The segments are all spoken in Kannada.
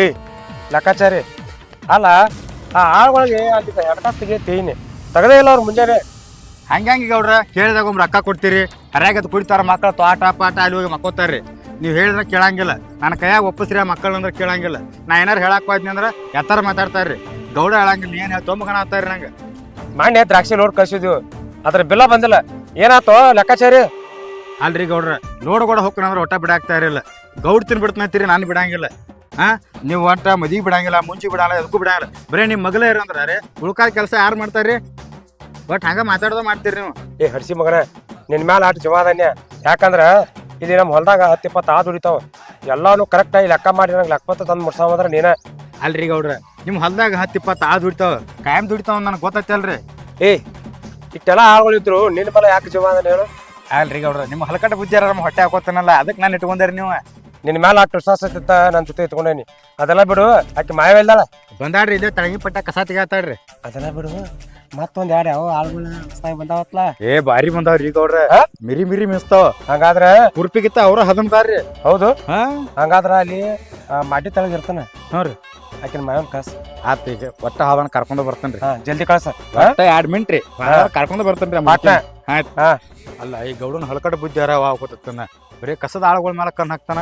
ಏಯ್ ಲೆಕ್ಕಾಚಾರಿ. ಅಲ್ಲ ಆ ಆಳುಗಳಿಗೆ ಅಲ್ಲಿ ಎಡಕಾಸ್ ತೆಗಿಯತ್ತೀನಿ ತೆಗದೇ ಇಲ್ಲ ಅವ್ರು ಮುಂಜಾನೆ. ಹಂಗಂಗೆ ಗೌಡ್ರ ಕೇಳಿದಾಗ ಒಮ್ಮೆ ರೊಕ್ಕ ಕೊಡ್ತೀರಿ. ಹರ್ಯಾಗದು ಕುಡಿತಾರ ಮಕ್ಕಳು ತೋಟ ಪಾಟ ಅಲ್ಲಿ ಹೋಗಿ ಮಕ್ಕೋತಾರ್ರಿ. ನೀವು ಹೇಳಿದ್ರೆ ಕೇಳಂಗಿಲ್ಲ. ನನ್ನ ಕೈಯಾಗ ಒಪ್ಪಿಸ್ರಿ ಆ ಮಕ್ಕಳು ಅಂದ್ರೆ ಕೇಳಂಗಿಲ್ಲ. ನಾ ಏನಾರು ಹೇಳಕ್ ಹೋದ್ನಿ ಅಂದ್ರೆ ಎತ್ತರ ಮಾತಾಡ್ತಾರ್ರಿ. ಗೌಡ ಹೇಳಂಗಿಲ್ಲ ಏನು ಹೇಳಿ ತೊಂಬಗಣ ಆಗ್ತಾರ್ರಿ ನಂಗೆ. ಮಾನ್ಯ ದ್ರಾಕ್ಷಿ ನೋಡ್ ಕಳ್ಸಿದ್ವು. ಅದ್ರ ಬಿಲ್ಲ ಬಂದಿಲ್ಲ. ಏನಾತೋ ಲೆಕ್ಕಾಚಾರಿ? ಅಲ್ರಿ ಗೌಡ್ರ ಲೋಡ್ ಕೂಡ ಹೋಗ್ಕಂದ್ರೆ ಒಟ್ಟ ಬಿಡಾಕ್ತಾ ಇರಲಿಲ್ಲ ಗೌಡ್ ತಿನ್ಬಿಡ್ತಂತೀರಿ ನಾನು ಬಿಡಂಗಿಲ್ಲ. ಹಾ ನೀವು ಒಟ್ಟ ಮದಿ ಬಿಡಂಗಿಲ್ಲ ಮುಂಚೆ ಬಿಡಲ್ಲ ಅದಕ್ಕೂ ಬಿಡಲ್ಲ ಬರೀ ನಿಮ್ಮ ಮಗಳೇ ಇರಂದ್ರ ರೀ ಉಳ್ಕಾದ ಕೆಲಸ ಯಾರು ಮಾಡ್ತಾರ್ರಿ? ಬಟ್ ಹಂಗ ಮಾತಾಡೋದ ಮಾಡ್ತೀರಿ ನೀವು. ಏ ಹಡ್ಸಿ ಮಗನ ನಿನ್ ಮ್ಯಾಲ ಆಟ ಜವಾದನ್ಯ ಯಾಕಂದ್ರ ಇಲ್ಲಿ ನಮ್ಮ ಹೊಲದಾಗ ಹತ್ತು ಇಪ್ಪತ್ತು ಆ ದುಡಿತಾವ ಎಲ್ಲಾನು ಕರೆಕ್ಟಾಗಿ ಲೆಕ್ಕ ಮಾಡಿ ನಂಗೆ ಲೆಕ್ಕಪತ್ತ ತಂದು ಮುಡ್ಸಾವಂದ್ರ ನೀನ. ಅಲ್ರಿ ಗೌಡ್ರ ನಿಮ್ಮ ಹೊಲದಾಗ ಹತ್ತು ಇಪ್ಪತ್ತು ಆ ದುಡಿತಾವ ಕಾಯಂ ದುಡಿತಾವ ನನಗೆ ಗೊತ್ತೈತಲ್ರಿ ಏ ಇಷ್ಟೆಲ್ಲ ಆಳುಗಳಿದ್ರು ನಿನ್ನ ಮೇಲೆ ಯಾಕೆ ಜವಾದನ ಹೇಳು? ಅಲ್ರಿ ಗೌಡ್ರ ನಿಮ್ಮ ಹಲಕಟ್ಟ ಬುಜ್ಜಾರ ನಮ್ಮ ಹೊಟ್ಟೆ ಹಾಕೋತಾನಲ್ಲ ಅದಕ್ಕೆ ನಾನು ಇಟ್ಕೊಂಡಾರಿ ನೀವು. ನಿನ್ನ ಮ್ಯಾಲ ಅಷ್ಟು ವಿಶ್ವಾಸ ಇತ್ತ ನನ್ನ ಜೊತೆ ಇತ್ಕೊಂಡೇನಿ ಅದೆಲ್ಲ ಬಿಡು ಆಕೆ ಮಾಯವಿಲ್ದಾಳ ಬಂದಾಡ್ರಿ ಇದೇ ತಳಗಿ ಪಟ್ಟ ಕಸ ತೆಗಾತಾಡ್ರಿ ಅದೆಲ್ಲ ಬಿಡು ಮತ್ತೊಂದ್ ಎರಡು ಯಾವ ಆಳುಗಳ ಹೊಸ್ದಾಗಿ ಬಂದಾವತ್ಲ? ಏ ಬಾರಿ ಬಂದಾವ್ರಿ ಈಗ ಅವ್ರ. ಮಿರಿ ಮಿರಿ ಮಿಸ್ತಾವ ಹಂಗಾದ್ರೆ ಕುರ್ಪಿಗಿತ್ತ ಅವ್ರ ಹದಮ್ದಾರ್ರಿ ಹೌದು. ಹಾ? ಹಂಗಾದ್ರ ಅಲ್ಲಿ ಮಾಡಿ ಮಾಟಿ ತಳಗ ಇರ್ತಾನ? ಹ್ಞೂ ರೀ. ಆಕಿನ ಮಾಯನ್ ಕಳ್ಸ ಆತ್ ಈಗ ಒಟ್ಟ ಹಾವನ್ ಕರ್ಕೊಂಡು ಬರ್ತೇನ್ರಿ ಹಾ ಜಲ್ದಿ ಕಳ್ಸ. ಒಟ್ಟ ಎರಡ್ ಮಿನಿಟ್ ರೀ. ಕರ್ಕೊಂಡು ಬರ್ತೇನ್ರಿ. ಆಯ್ತು. ಹಾ. ಅಲ್ಲ ಈ ಗೌಡನ ಹಲಕಟ್ಟ ಬುದ್ಧಿ ಯಾರ ಹೋಗ್ತಾನ ಬರೀ ಕಸದ ಆಳುಗಳ ಮೇಲೆ ಕಣ್ಣು ಹಾಕ್ತಾನ.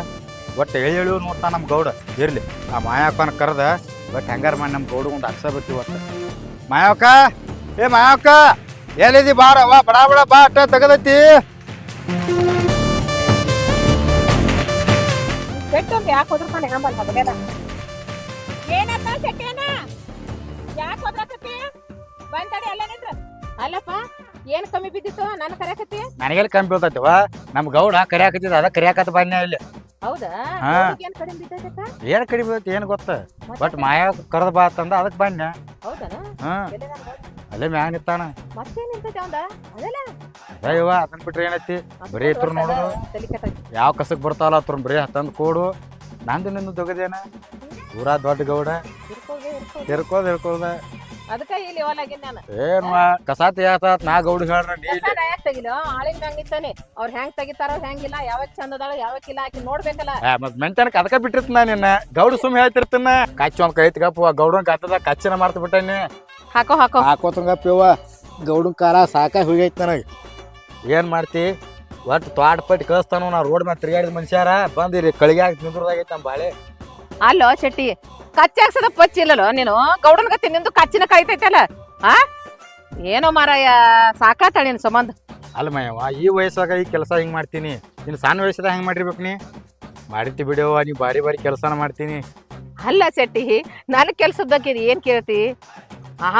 ಒಟ್ಟು ಹೇಳಿ ಎಳಿವು ನೋಡ್ತಾ ನಮ್ಮ ಗೌಡ. ಇರಲಿ ಆ ಮಾಯಾಕನ ಕರೆದ ಬಟ್ ಹೆಂಗಾರ ಮಾಡಿ ನಮ್ಮ ಗೌಡ ಒಂದು ಬರ್ತೀವಿ ಒಟ್ಟು ಮಾಯಾವಕ್ಕ ಏ ಮಾಯಾವಕ ಎಲ್ಲಿದಿ ಬಾರ ವಾ ಬಡ ಬಡ ಬಾ ಅಟ್ಟ ತೆಗದೈತಿ. ಬೆಟ್ಟೊಂದು ಯಾಕೆ ಏನಪ್ಪ ಶೆಟ್ಟಿಯನ ಯಾಕೆ ಹೋದ್ರಕತ್ತಿ? ಬಂತಡಿ ಅಲ್ಲ ನಿಂದ್ರ ಅಲ್ಲಪ್ಪ ಏನ್ ಕಮ್ಮಿ ಬಿದ್ದಿತ್ತು ನಾನು ಕರೆಯಕತ್ತಿ? ನನಗೆಲ್ಲಿ ಕಮ್ಮಿ ಬೀಳ್ತೈತಿವ ನಮ್ಮ ಗೌಡ ಕರಿಯಾಕತ್ತಿದ ಅದ ಕರಿಯಾಕತ್ತ ಬನ್ನಿ ಇಲ್ಲಿ. ಹೌದಾ? ಹಾ. ಏನ್ ಕಡಿಮೆ ಬಿದ್ದೈತಕ್ಕ ಏನು ಕಡಿಮೆ ಏನು ಗೊತ್ತ? ಬಟ್ ಮಾಯ ಕರೆದ ಬಾ ಅಂತಂದ ಅದಕ್ಕೆ ಬನ್ನಿ ಹೌದನ? ಅಲ್ಲೇ ಮ್ಯಾಗ ನಿತ್ತಾನ ಮತ್ತೇನ್ ನಿಂತೈತೆ ಅವಂದ? ಅದಲ್ಲ? ಅಯ್ಯವ್ವ ಅದನ್ನ ಬಿಟ್ರೆ ಏನೈತಿ? ಬರೀ ಇತ್ರ ನೋಡು. ತಲಿ ಕೆಟ್ಟೈತಿ. ಯಾವ ಕಸಕ್ ಬರ್ತಾವಲ್ಲ ಅತ್ರ ಬರೀ ತಂದು ಕೂಡು. ನಂದು ನಿಂದು ತೊಗದೇನ ಊರ ದೊಡ್ಡ ಗೌಡ. ಇರ್ಕೋಗೆ. ಹಿರ್ಕೋದ್ ಹಿರ್ಕೋದ ಅದಕ್ಕ ಇಲ್ಲಿ ಹೊಲಾಗಿನ್ ನಾನು. ಏನು ಕಸ ತೆಗಿಯಾತ ನಾ ಗೌಡ ಹೇಳ್ರ ನೀ ಕಸ ಯಾಕ್ ತೆಗಿಲೋ? ಆಳಿನ ಮ್ಯಾಗ್ ನಿಂತಾನೆ. ಅವ್ರ ಹೆಂಗ್ ತೆಗಿತಾರೋ ಹೆಂಗಿಲ್ಲ ಯಾವಾಗ ಚಂದ ಅದಾಳ ಯಾವಾಗ ಇಲ್ಲ ಹಾಕಿ ನೋಡ್ಬೇಕಲ್ಲ. ಮತ್ ಮೆಂತನಕ ಅದಕ್ಕ ಬಿಟ್ಟಿರ್ತ ನಿನ್ನ. ಗೌಡ ಸುಮ್ ಹೇಳ್ತಿರ್ತನ ಕಚ್ಚ ಒಂದ್ ಕೈ ಗಪ್ಪ ಗೌಡನ ಕತ್ತದ ಕಚ್ಚಿನ ಮಾಡ್ತ ಬಿಟ್ಟಾನಿ ಹಾಕೋ ಹಾಕೋ. ಹಾಕೋತಂಗಪ್ಪ ಗೌಡನ್ ಕಾರ ಸಾಕ ಹೋಗೈತಿ ನನಗೆ. ಏನ್ ಮಾಡ್ತಿ? ಒಟ್ಟು ತ್ವಾಟ ಪಟ್ಟಿ ಕಳಿಸ್ತಾನ ನಾ ರೋಡ್ ಮೇಲೆ ತಿರುಗಾಡಿದ ಮನುಷ್ಯಾರ. ಬಂದಿರಿ ಕಳಿಗೆ ಹಾಕಿ ನಿಂದ್ರದಾಗೈತಿ ನಮ್ಮ ಬಾಳೆ. ಅಲ್ಲೋ ಶೆಟ್ಟಿ ಕಚ್ಚಾಕ್ಸದ ಪಚ್ಚಿಲ್ಲಲ್ಲೋ ನೀನು? ಗೌಡನ ಕತ್ತಿ ನಿಂದು ಕಚ್ಚಿನ ಕಾಯ್ತೈತಲ್ಲ ಆ? ಏನೋ ಮಾರಾಯ ಸಾಕಾತಾಳೆ ನಿನ್ ಸಂಬಂಧ. ಅಲ್ಲ ಮಯವ ಈ ವಯಸ್ಸಾಗ ಈ ಕೆಲಸ ಹಿಂಗೆ ಮಾಡ್ತೀನಿ? ನೀನು ಸಣ್ಣ ವಯಸ್ಸದ ಹೆಂಗೆ ಮಾಡಿರ್ಬೇಕು ನೀ? ಮಾಡಿರ್ತಿ ಬಿಡವ್ವ ನೀ ಬಾರಿ ಬಾರಿ ಕೆಲಸನ ಮಾಡ್ತೀನಿ. ಅಲ್ಲ ಶೆಟ್ಟಿ ನನ್ನ ಕೆಲ್ಸದ ಬಗ್ಗೆ ಏನ್ ಕೇಳ್ತಿ?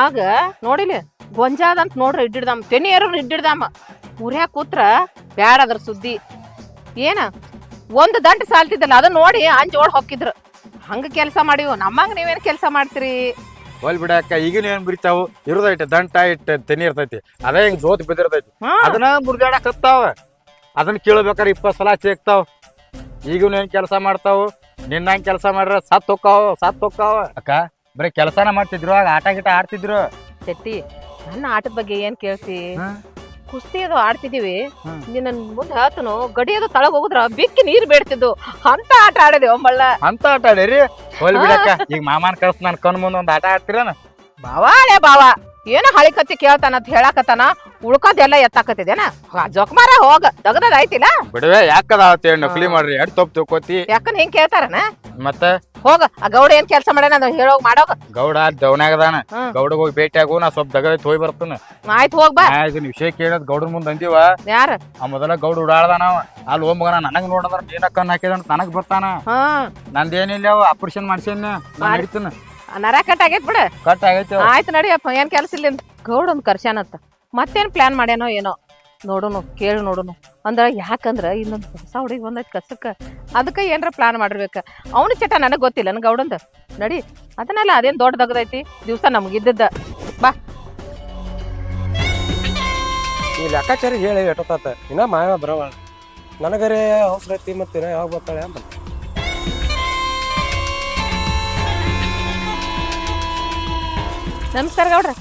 ಆಗ ನೋಡಿಲಿ ಗೊಂಜಾದಂತ ನೋಡ್ರಿ ಇಡ್ಡಿಡ್ದಾಮ ಏರೋರು ಇಡ್ಡಿಡ್ದಾಮ. ಕೂತ್ರ ಬ್ಯಾಡ ಅದ್ರ ಸುದ್ದಿ. ಏನ? ಒಂದು ದಂಟ ಸಾಲ್ತಿದ್ದಲ್ಲ ಅದನ್ನ ನೋಡಿ ಅಂಜ್ ಓಡ್ ಹೊಕ್ಕಿದ್ರು. ಹಂಗ ಕೆಲಸ ಮಾಡಿವು? ನಮ್ಮಂಗ ನೀವೇನ್ ಕೆಲಸ ಮಾಡ್ತೀರಿ? ಹೋಲ್ ಬಿಡಕ್ಕ ಈಗಿನ ಏನು ಬಿರಿತಾವು ಇರೋದೈತೆ ದಂಟ ಇಟ್ಟ ತೆನಿ ಇರ್ತೈತಿ. ಅದೇ ಹಿಂಗೆ ಜೋತ್ ಬಿದ್ದಿರ್ತೈತಿ. ಅದನ್ನ ಅದನ್ನ ಮುರ್ಗಾಡಕತ್ತಾವ ಅದನ್ನ ಕೇಳ್ಬೇಕಾರೆ ಇಪ್ಪತ್ತು ಸಲ ಚೇಕ್ತಾವ. ಈಗಿನ ಏನು ಕೆಲಸ ಮಾಡ್ತಾವು? ನಿನ್ನ ಹಂಗೆ ಕೆಲಸ ಮಾಡ್ರ ಸತ್ ಹೋಗ್ತಾವ ಸತ್ ಹೋಗ್ತಾವ ಅಕ್ಕ ಬರೀ ಕೆಲಸನ ಮಾಡ್ತಿದ್ರು ಆಗ ಆಟ ಗಿಟ ಆಡ್ತಿದ್ರು. ಶೆಟ್ಟಿ ನನ್ನ ಆಟದ ಬಗ್ಗೆ ಏನ್ ಕೇಳ್ತಿ. ಕುಸ್ತಿ ಅದು ಆಡ್ತಿದೀವಿ ನನ್ ನಿನ್ನ ಮುಂದೆ ಹೇಳ್ತನು ಗಡಿಯೋದು ತಳಗ ಹೋಗುದ್ರ ಬಿಕ್ಕಿ ನೀರ್ ಬೇಡ್ತಿದ್ದು. ಅಂತ ಆಟ ಆಡಿದೆ ಒಮ್ಮಳ್ಳ. ಅಂತ ಆಟ ಆಡೇರಿ? ಹೋಲ್ ಬಿಡಕ್ಕ ಈಗ ಮಾಮಾನ್ ಕಳ್ಸ ನನ್ ಕಣ್ ಮುಂದೆ ಒಂದ್ ಆಟ ಆಡ್ತೀರನ? ಬಾವಾಳೆ ಬಾವ ಏನೋ ಹಳಿ ಕತ್ತಿ ಕೇಳ್ತಾನ ಅಂತ ಹೇಳಾಕತ್ತಾನ ಉಳ್ಕೋದೆಲ್ಲ ಎತ್ತಾಕತ್ತಿದೇನ ಜೋಕಮಾರ ಹೋಗ ತಗದದ ಆಯ್ತಿಲ್ಲ ಬಿಡವೆ ಯಾಕದ ನಕಲಿ ಮಾಡ್ರಿ? ಎಡ್ ತಪ್ಪು ತಿಳ್ಕೊತಿ ಯಾಕನ್ ಹಿಂಗ್ ಕೇಳ್ತಾರನ? ಮತ್ತೆ? ಹೋಗ ಆ ಗೌಡ ಏನ್ ಕೆಲಸ ಮಾಡ್ಯಾನ ಅದ ಹೇಳೋಗ್ ಮಾಡೋಗ. ಗೌಡ ದವನಾಗದಾನ ಹ್ಮ್. ಗೌಡಗ್ ಹೋಗಿ ಭೇಟಿ ಆಗು ನಾ ಸ್ವಲ್ಪ ದಗ ಹೋಗಿ ಬರ್ತಾನ. ಆಯ್ತು ಹೋಗ್ ಬಾ. ವಿಷಯ ಕೇಳದ್ ಗೌಡನ್ ಮುಂದೆ ಅಂದಿವ. ಯಾರ? ಆ ಮೊದಲ ಗೌಡ ಉಡಾಡ್ದಾನ ಅವ. ಅಲ್ಲಿ ಹೋಗ್ ಮಗನ ನನಗ್ ನೋಡದ್ರ ನೀನ ಕಣ್ ಹಾಕಿದ ನನಗ್ ಬರ್ತಾನ. ಹಾ. ನಂದೇನಿಲ್ಲ ಅವ ಆಪರೇಷನ್ ಮಾಡ್ಸೇನ ನಾ ಮಾಡಿ. ನಡೀತಾನ. ನರ ಕಟ್ ಆಗೈತ್ ಬಿಡ. ಕಟ್ ಆಗೈತಿ. ಆಯ್ತು ನಡಿಯಪ್ಪ ಏನ್ ಕೆಲ್ಸ ಇಲ್ಲ ಗೌಡನ್ ಕರ್ಸ್ಯಾನತ್ತ ಮತ್ತೇನ್ ಪ್ಲಾನ್ ಮಾಡ್ಯಾನೋ ಏನೋ? ನೋಡುನು ಕೇಳಿ ನೋಡೋಣ ಅಂದ್ರೆ ಯಾಕಂದ್ರೆ ಇನ್ನೊಂದು ಹೊಸ ಹುಡುಗಿ ಬಂದೈತೆ ಕಸಕ್ಕ. ಅದಕ್ಕೆ ಏನರ ಪ್ಲಾನ್ ಮಾಡಿರ್ಬೇಕ. ಅವನ ಚಟ ನನಗೆ ಗೊತ್ತಿಲ್ಲ ನನಗೆ ಗೌಡಂದ. ನಡಿ ಅದನ್ನೆಲ್ಲ ಅದೇನು ದೊಡ್ಡದಾಗದೈತಿ ಇದ್ದಿದ್ದ. ಬಾ. ಈ ಲೆಕ್ಕಾಚಾರಿ ಹೇಳಿ ಎಟ್ಟೋತಾತ ಇನ್ನ ಮಾಯ ಬರವ ನನಗರೆ ಅವಸರ ಐತಿ ಮತ್ತೆ ಇನ್ನ ಯಾವಾಗ ಬರ್ತಾಳೆ ಅಂತ ನಮಸ್ಕಾರ ಗೌಡ್ರ.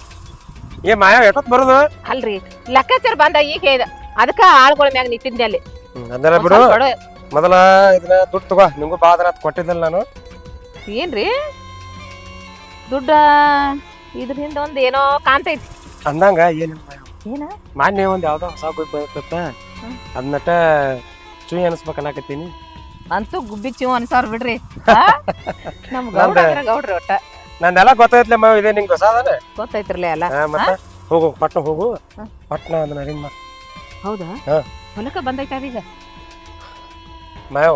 ಏ ಮಾಯ ಎಟ್ಟೊತ್ ಬರೋದು? ಅಲ್ರಿ ಲೆಕ್ಕಾಚಾರ ಬಂದ ಈಗ ಹೇಳಿದ ಅದಕ್ಕ ಆಳ್ಗೊಳ ಮ್ಯಾಗ ನಿಂತಿದ್ದೆ ಅಲ್ಲಿ. ಒಂದ್ ಬಿಡು. ಸ್ವಲ್ಪ ಕೊಡು. ಮೊದಲ ಇದನ್ನ ದುಡ್ಡು ತಗೋ ನಿಮ್ಗೂ ಬಾದನ ಕೊಟ್ಟಿದ್ದಲ್ಲ ನಾನು. ಏನ್ರಿ? ದುಡ್ಡ ಇದ್ರ ಹಿಂದೆ ಒಂದ್ ಏನೋ ಕಾಣ್ತೈತಿ ಅಂದಂಗ ಏನ್ ಏನ? ಮಾನ್ಯ ಒಂದ್ ಯಾವ್ದೋ ಹೊಸ ಗುಬ್ಬಿ ಹ್ಮ್. ಅದನ್ನಟ ಚುಯಿ ಅನ್ಸ್ಬೇಕು ಅನ್ನಕತ್ತೀನಿ. ಅಂತೂ ಗುಬ್ಬಿ ಚೂ ಅನ್ಸಾರ್ ಬಿಡ್ರಿ. ಆ? ನಮ್ ನಂದ- ಗೌಡ್ರ ಅಂದ್ರ ಗೌಡ್ರಿ ಒಟ್ಟ. ನಂದೆಲ್ಲ ಗೊತ್ತೈತ್ಲೆ ಮಾವ ಇದೇ ನಿಂಗೆ ಹೊಸ ಅದಾನೆ ಗೊತ್ತೈತ್ರಲ್ಲ ಎಲ್ಲ ಹಾ, ಮತ್ತೆ? ಹೋಗು ಪಟ್ನ ಹೋಗು. ಹಾ. ಪಟ್ನ ಅದನ್ನ ಅರೇಂಜ್ ಮಾಡ. ಹೌದಾ? ಹಾ. ಹೊಲಕ್ಕ ಬಂದೈತ ಅದೀಗ ಮಾವ